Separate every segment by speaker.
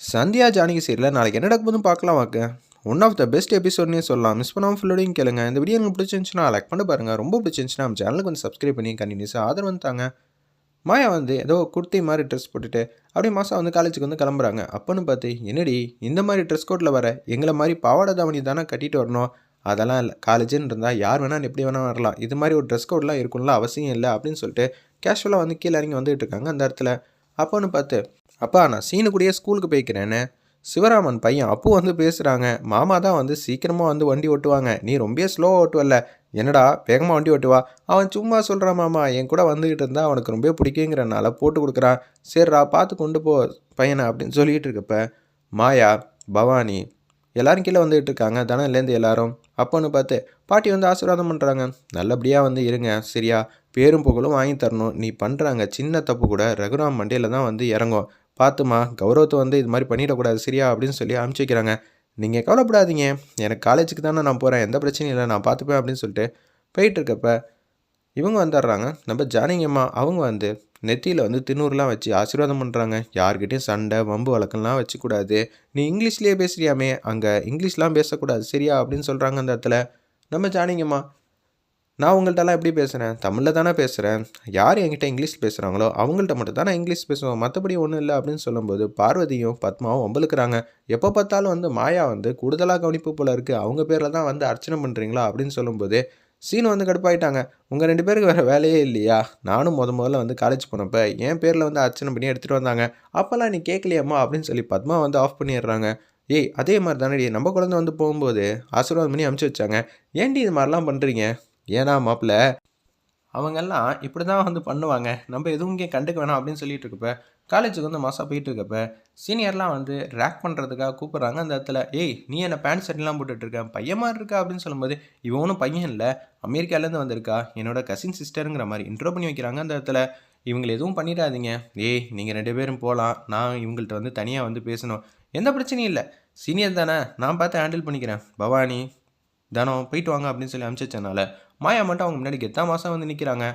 Speaker 1: சந்தியா ஜானகி சீரில் நாளைக்கு என்ன நடக்க போதும் பார்க்கலாம் வாக்க ஒன் ஆஃப் த பெஸ்ட் எபிசோட்னே சொல்லலாம். மிஸ் பண்ணாமல் ஃபுல்லோடையும் கேளுங்க. இந்த வீடியோ எனக்கு பிடிச்சிருந்துச்சுன்னா லைக் பண்ணி பாருங்கள் ரொம்ப பிடிச்சிருந்துச்சுன்னா நம்ம சேனலுக்கு வந்து சப்ஸ்கிரைப் பண்ணி கண்டினியூஸாக ஆதரவு வந்து தாங்க. மாயா வந்து ஏதோ குர்த்தி மாதிரி ட்ரெஸ் போட்டுட்டு அப்படியே மாதம் வந்து காலேஜுக்கு வந்து கிளம்புறாங்க. அப்போன்னு பார்த்து என்னடி இந்த மாதிரி ட்ரெஸ் கோட்டில் வர எங்களை மாதிரி பாவாடை தாவணி தானே கட்டிட்டு வரணும்? அதெல்லாம் இல்லை. காலேஜுன்னு இருந்தால் யார் வேணால் எப்படி வேணால் வரலாம். இது மாதிரி ஒரு ட்ரெஸ் கோட்லாம் இருக்கும்ல அவசியம் இல்லை. அப்படின்னு சொல்லிட்டு கேஷுவலாக வந்து கீழே இறங்கி வந்துட்டு இருக்காங்க அந்த இடத்துல. அப்போன்னு பார்த்து அப்பா நான் சீனு கூடயே ஸ்கூலுக்கு போய்க்கிறேன்னு. சிவராமன் பையன் அப்போ வந்து பேசுகிறாங்க மாமா தான் வந்து சீக்கிரமாக வந்து வண்டி ஓட்டுவாங்க. நீ ரொம்ப ஸ்லோவாக ஓட்டுவல்ல. என்னடா வேகமாக வண்டி ஓட்டுவா? அவன் சும்மா சொல்கிறான் மாமா என் கூட வந்துக்கிட்டு இருந்தால் அவனுக்கு ரொம்ப பிடிக்குங்கிறனால போட்டு கொடுக்குறான். சரிடா பார்த்து கொண்டு போ பையனை அப்படின்னு சொல்லிகிட்டு இருக்கப்ப மாயா பவானி எல்லாரும் கீழே வந்துகிட்டு இருக்காங்க. தனலேருந்து எல்லாரும். அப்போன்னு பார்த்து பாட்டி வந்து ஆசீர்வாதம் பண்ணுறாங்க நல்லபடியாக வந்து இருங்க. சரியா? பேரும் புகழும் வாங்கி தரணும். நீ பண்ணுறாங்க சின்ன தப்பு கூட ரகுராம் மண்டையில் தான் வந்து இறங்கும். பார்த்துமா கௌரவத்தை வந்து இது மாதிரி பண்ணிடக்கூடாது சரியா? அப்படின்னு சொல்லி அனுப்பிச்சி வைக்கிறாங்க நீங்கள் கவலைப்படாதீங்க. எனக்கு காலேஜுக்கு தானே நான் போகிறேன் எந்த பிரச்சனையும் இல்லை. நான் பார்த்துப்பேன் அப்படின்னு சொல்லிட்டு போயிட்டு இருக்கப்ப இவங்க வந்துடுறாங்க. நம்ம ஜானகியம்மா அவங்க வந்து நெத்தியில் வந்து தின்னூர்லாம் வச்சு ஆசீர்வாதம் பண்ணுறாங்க யார்கிட்டையும் சண்டை வம்பு வழக்கம்லாம் வச்சுக்கூடாது. நீ இங்கிலீஷ்லேயே பேசுறியாமே அங்கே இங்கிலீஷ்லாம் பேசக்கூடாது சரியா? அப்படின்னு சொல்கிறாங்க அந்த இடத்துல. நம்ம ஜானகியம்மா நான் உங்கள்கிட்டலாம் எப்படி பேசுகிறேன் தமிழில் தானே பேசுகிறேன் யார் என்கிட்ட இங்கிலீஷ் பேசுகிறாங்களோ அவங்கள்ட்ட மட்டும் தான் நான் இங்கிலீஷ் பேசுவேன். மற்றபடி ஒன்றும் இல்லை அப்படின்னு சொல்லும்போது பார்வதியும் பத்மாவும் ஒம்பளுக்குறாங்க எப்போ பார்த்தாலும் வந்து மாயா வந்து கூடுதலாக கவனிப்பு போல இருக்குது அவங்க பேரில் தான் வந்து அர்ச்சனை பண்ணுறீங்களா அப்படின்னு சொல்லும்போது சீனு வந்து கடுப்பாயிட்டாங்க. உங்கள் ரெண்டு பேருக்கு வேறு வேலையே இல்லையா? நானும் முத முதல்ல வந்து காலேஜ் போனப்போ என் பேரில் வந்து அர்ச்சனை பண்ணி எடுத்துகிட்டு வந்தாங்க. அப்போல்லாம் நீ கேட்கலையம்மா அப்படின்னு சொல்லி பத்மா வந்து ஆஃப் பண்ணிடுறாங்க. ஏய் அதே மாதிரி தானடி. நம்ம குழந்தை வந்து போகும்போது ஆசீர்வாதம் பண்ணி அமுச்சு வச்சாங்க. ஏன்டி இது மாதிரிலாம் பண்ணுறீங்க ஏன்னா மாப்பிள்ள அவங்கெல்லாம் இப்படி தான் வந்து பண்ணுவாங்க. நம்ம எதுவும் இங்கே கண்டுக்க வேணாம் அப்படின்னு சொல்லிட்டு இருக்கப்ப காலேஜுக்கு வந்து மாதம் போயிட்டு இருக்கப்ப சீனியர்லாம் வந்து ரேக் பண்ணுறதுக்காக கூப்பிட்றாங்க அந்த இடத்துல. ஏய் நீ என்ன பேண்ட் ஷர்ட்லாம் போட்டுட்டு பையன் மாதிரி இருக்கா? அப்படின்னு சொல்லும்போது இவனும் பையன் இல்லை. அமெரிக்காலேருந்து வந்திருக்கா. என்னோட கசின் சிஸ்டருங்கிற மாதிரி இன்ட்ரோ பண்ணி வைக்கிறாங்க அந்த இடத்துல. இவங்களை எதுவும் பண்ணிடாதீங்க. ஏய் நீங்கள் ரெண்டு பேரும் போகலாம் நான் இவங்கள்ட்ட வந்து தனியாக வந்து பேசணும். எந்த பிரச்சனையும் இல்லை. சீனியர் தானே. நான் பார்த்து ஹேண்டில் பண்ணிக்கிறேன். பவானி தனம் போயிட்டு வாங்க அப்படின்னு சொல்லி அனுப்பிச்சனால மாயா மட்டும் அவங்க முன்னாடி கெத்தா மாதம் வந்து நிற்கிறாங்க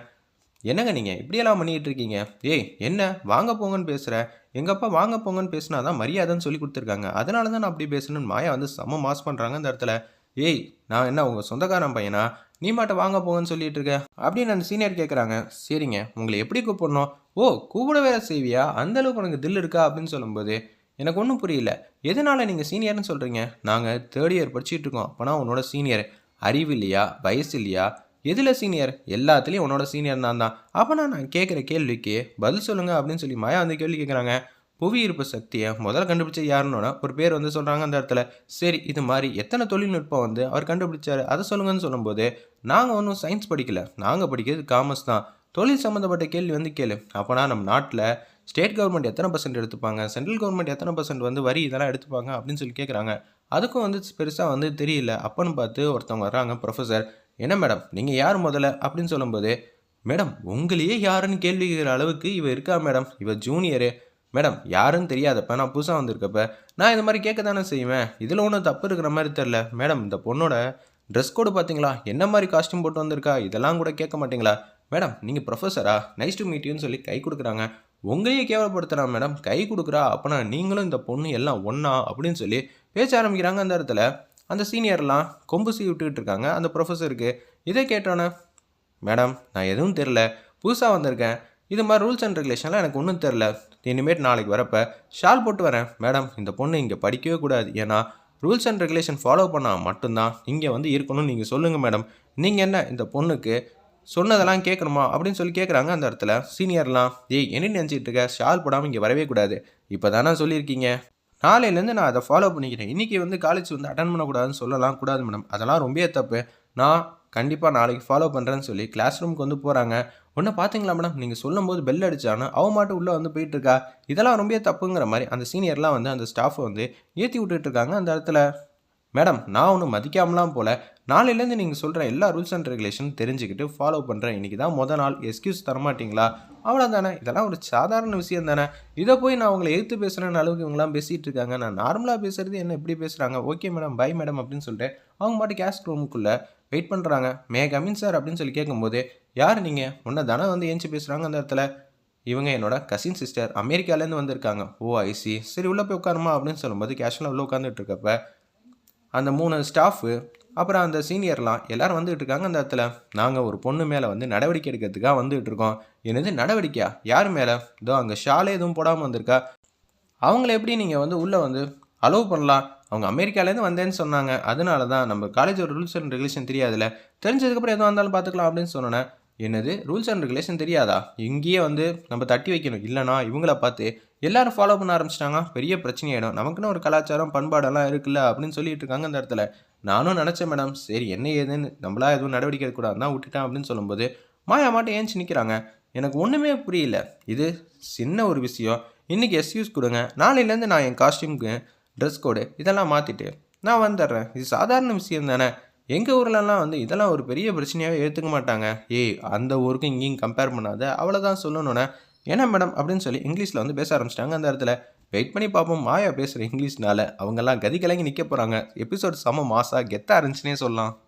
Speaker 1: என்னங்க நீங்கள் இப்படியெல்லாம் பண்ணிகிட்டு இருக்கீங்க? ஏய் என்ன? வாங்க போங்கன்னு பேசுகிற எங்கள் அப்பா வாங்க போங்கன்னு பேசினா தான் மரியாதைன்னு சொல்லி கொடுத்துருக்காங்க. அதனால தான் நான் அப்படி பேசணும்னு மாயா வந்து செம்ம மாஸ் பண்ணுறாங்க அந்த இடத்துல. ஏய் நான் என்ன உங்கள் சொந்தக்காரன் பையனா? நீ மாட்ட வாங்க போங்கன்னு சொல்லிட்டு இருக்க? அப்படின்னு அந்த சீனியர் கேட்குறாங்க சரிங்க உங்களை எப்படி கூப்பிடணும்? ஓ கூப்பிட வேற செய்வியா அந்தளவுக்கு உனக்கு தில் இருக்கா? அப்படின்னு சொல்லும்போது எனக்கு ஒன்றும் புரியல. எதனால் நீங்கள் சீனியர்னு சொல்கிறீங்க நாங்கள் தேர்ட் இயர் படிச்சுட்டு இருக்கோம். அப்போனா உன்னோட சீனியர். அறிவு இல்லையா? வயசு இல்லையா? எதில் சீனியர்? எல்லாத்துலேயும் உன்னோட சீனியர் நான் தான். அப்போனா நான் கேட்குற கேள்விக்கு பதில் சொல்லுங்கள் அப்படின்னு சொல்லி மாயா வந்து கேள்வி கேட்குறாங்க புவி ஈர்ப்பு சக்தியை முதல்ல கண்டுபிடிச்ச யாருன்னோட ஒரு பேர் வந்து சொல்கிறாங்க அந்த இடத்துல. சரி இது மாதிரி எத்தனை தொழில்நுட்பம் வந்து அவர் கண்டுபிடிச்சார்? அதை சொல்லுங்கன்னு சொல்லும்போது நாங்கள் ஒன்றும் சயின்ஸ் படிக்கல. நாங்கள் படிக்கிறது காமர்ஸ் தான். தொழில் சம்மந்தப்பட்ட கேள்வி வந்து கேளு. அப்போனா நம்ம நாட்டில் ஸ்டேட் கவர்மெண்ட் எத்தனை பர்சன்ட் எடுத்துப்பாங்க? சென்ட்ரல் கவர்மெண்ட் எத்தனை பர்சன்ட் வந்து வரி இதெல்லாம் எடுத்துப்பாங்க? அப்படின்னு சொல்லி கேட்குறாங்க அதுக்கும் வந்து பெருசாக வந்து தெரியல. அப்போன்னு பார்த்து ஒருத்தவங்க வர்றாங்க ப்ரொஃபஸர் என்ன மேடம் நீங்கள் யார் முதல்ல? அப்படின்னு சொல்லும்போது மேடம் உங்களையே யாருன்னு கேள்வி கேட்குற அளவுக்கு இவ இருக்கா மேடம் இவ ஜூனியரு மேடம் யாருன்னு தெரியாதப்ப நான் புதுசாக வந்திருக்கப்ப நான் இந்த மாதிரி கேட்க தானே செய்வேன். இதில் ஒன்றும் தப்பு இருக்கிற மாதிரி தெரில மேடம் இந்த பொண்ணோட ட்ரெஸ் கோடு பார்த்தீங்களா என்ன மாதிரி காஸ்டியூம் போட்டு வந்திருக்கா? இதெல்லாம் கூட கேட்க மாட்டீங்களா? மேடம் நீங்கள் ப்ரொஃபஸரா நைஸ் டு மீட்யூன்னு சொல்லி கை கொடுக்குறாங்க. உங்களையே கேவலப்படுத்துகிறா மேடம். கை கொடுக்குறா. அப்போனா நீங்களும் இந்த பொண்ணு எல்லாம் ஒன்றா அப்படின்னு சொல்லி பேச ஆரம்பிக்கிறாங்க அந்த இடத்துல. அந்த சீனியர்லாம் கொம்பு சீ விட்டுக்கிட்டு இருக்காங்க. அந்த ப்ரொஃபஸருக்கு இதை கேட்டோன்னே மேடம் நான் எதுவும் தெரில புதுசாக வந்திருக்கேன். இது மாதிரி ரூல்ஸ் அண்ட் ரெகுலேஷன்லாம் எனக்கு ஒன்றும் தெரில இனிமேட் நாளைக்கு வரப்போ ஷால் போட்டு வரேன். மேடம் இந்த பொண்ணு இங்கே படிக்கவே கூடாது. ஏன்னா ரூல்ஸ் அண்ட் ரெகுலேஷன் ஃபாலோ பண்ணால் மட்டும்தான் இங்கே வந்து இருக்கணும்னு நீங்கள் சொல்லுங்கள் மேடம். நீங்கள் என்ன இந்த பொண்ணுக்கு சொன்னதெல்லாம் கேட்கணுமா அப்படின்னு சொல்லி கேட்குறாங்க அந்த இடத்துல. சீனியர்லாம் ஏய் என்ன நினச்சிட்டு இருக்க? ஷால் போடாமல் இங்கே வரவே கூடாது. இப்போ தானே சொல்லியிருக்கீங்க? நாளையிலேருந்து நான் அதை ஃபாலோ பண்ணிக்கிறேன். இன்றைக்கி வந்து காலேஜ் வந்து அட்டன் பண்ணக்கூடாதுன்னு சொல்லலாம். கூடாது மேடம் அதெல்லாம் ரொம்ப தப்பு. நான் கண்டிப்பாக நாளைக்கு ஃபாலோ பண்ணுறேன்னு சொல்லி கிளாஸ் ரூமுக்கு வந்து போகிறாங்க ஒன்று பார்த்தீங்களா மேடம் நீங்கள் சொல்லும்போது பெல் அடிச்சானு அவ மாட்டு உள்ளே வந்து போயிட்டுருக்கா? இதெல்லாம் ரொம்ப தப்புங்கிற மாதிரி அந்த சீனியர்லாம் வந்து அந்த ஸ்டாஃப் வந்து ஏற்றி விட்டுட்டு இருக்காங்க அந்த இடத்துல. மேடம் நான் ஒன்றும் மதிக்காமலாம் போல. நாளையிலேருந்து நீங்கள் சொல்கிற எல்லா ரூல்ஸ் அண்ட் ரெகுலேஷன் தெரிஞ்சுக்கிட்டு ஃபாலோ பண்ணுறேன் இன்றைக்கி தான் மொதல் நாள். எக்ஸ்கியூஸ் தரமாட்டிங்களா? அவ்வளோ தானே. இதெல்லாம் ஒரு சாதாரண விஷயம் தானே. இதை போய் நான் உங்களை எடுத்து பேசுகிறேன்னு அளவுக்கு இவங்களாம் பேசிகிட்டு இருக்காங்க. நான் நார்மலாக பேசுகிறது என்ன எப்படி பேசுகிறாங்க ஓகே மேடம் பை மேடம் அப்படின்னு சொல்லிட்டு அவங்க பாட்டு கேஷ் ரூமுக்குள்ளே வெயிட் பண்ணுறாங்க மே கமின் சார் அப்படின்னு சொல்லி கேட்கும்போது யார் நீங்கள் உன்னை தானே வந்து ஏஞ்சி பேசுகிறாங்க அந்த இடத்துல. இவங்க என்னோட கசின் சிஸ்டர் அமெரிக்காலேருந்து வந்திருக்காங்க. ஓ ஐசி சரி உள்ளே போய் உட்காருமா அப்படின்னு சொல்லும்போது கேஷுவலாக உள்ளே உட்காந்துட்டு இருக்கப்ப அந்த மூணு ஸ்டாஃபு அப்புறம் அந்த சீனியர்லாம் எல்லோரும் வந்துகிட்டு இருக்காங்க அந்த இடத்துல. நாங்கள் ஒரு பொண்ணு மேலே வந்து நடவடிக்கை எடுக்கிறதுக்காக வந்துகிட்டு இருக்கோம். என்னது நடவடிக்கையா? யார் மேலே? இதோ அங்கே ஷாலே எதுவும் போடாமல் வந்திருக்கா? அவங்கள எப்படி நீங்கள் வந்து உள்ளே வந்து அலோவ் பண்ணலாம்? அவங்க அமெரிக்காலேருந்து வந்தேன்னு சொன்னாங்க. அதனால தான் நம்ம காலேஜோட ரூல்ஸ் அண்ட் ரெகுலேஷன் தெரியாதுல்ல. தெரிஞ்சதுக்கப்புறம் எதுவும் வந்தாலும் பார்த்துக்கலாம் அப்படின்னு சொன்னேன் என்னது? ரூல்ஸ் அண்ட் ரெகுலேஷன் தெரியாதா? இங்கேயே வந்து நம்ம தட்டி வைக்கணும். இல்லைனா இவங்கள பார்த்து எல்லாரும் ஃபாலோ பண்ண ஆரம்பிச்சிட்டாங்க. பெரிய பிரச்சனையாயிடும். நமக்குன்னு ஒரு கலாச்சாரம் பண்பாடெல்லாம் இருக்குல்ல அப்படின்னு சொல்லிட்டு இருக்காங்க அந்த இடத்துல. நானும் நினச்சேன் மேடம் சரி என்ன ஏதுன்னு நம்மளா எதுவும் நடவடிக்கை எடுக்கக்கூடாது தான் விட்டுட்டேன் அப்படின்னு சொல்லும்போது மாயா மாட்டை ஏன்ச்சு நிற்கிறாங்க எனக்கு ஒன்றுமே புரியல. இது சின்ன ஒரு விஷயம். இன்றைக்கி எஸ்யூஸ் கொடுங்க. நாளையிலேருந்து நான் என் காஸ்டியூம்க்கு ட்ரெஸ் கோடு இதெல்லாம் மாற்றிட்டு நான் வந்துடுறேன். இது சாதாரண விஷயம் தானே எங்கள் ஊர்லலாம் வந்து இதெல்லாம் ஒரு பெரிய பிரச்சனையாகவே எடுத்துக்க மாட்டாங்க. ஏய் அந்த ஊருக்கும் இங்கேயும் கம்பேர் பண்ணாத அவ்வளோதான் சொல்லணுன்னே ஏன்னா மேடம் அப்படின்னு சொல்லி இங்கிலீஷில் வந்து பேச ஆரம்பிச்சிட்டாங்க அந்த இடத்துல. வெயிட் பண்ணி பார்ப்போம். மாயா பேசுகிற இங்கிலீஷ்னால. அவங்கெல்லாம் கதி கலங்கி நிற்க போகிறாங்க எபிசோட் செம மாசாக கெத்தாக இருந்துச்சுன்னே சொல்லலாம்.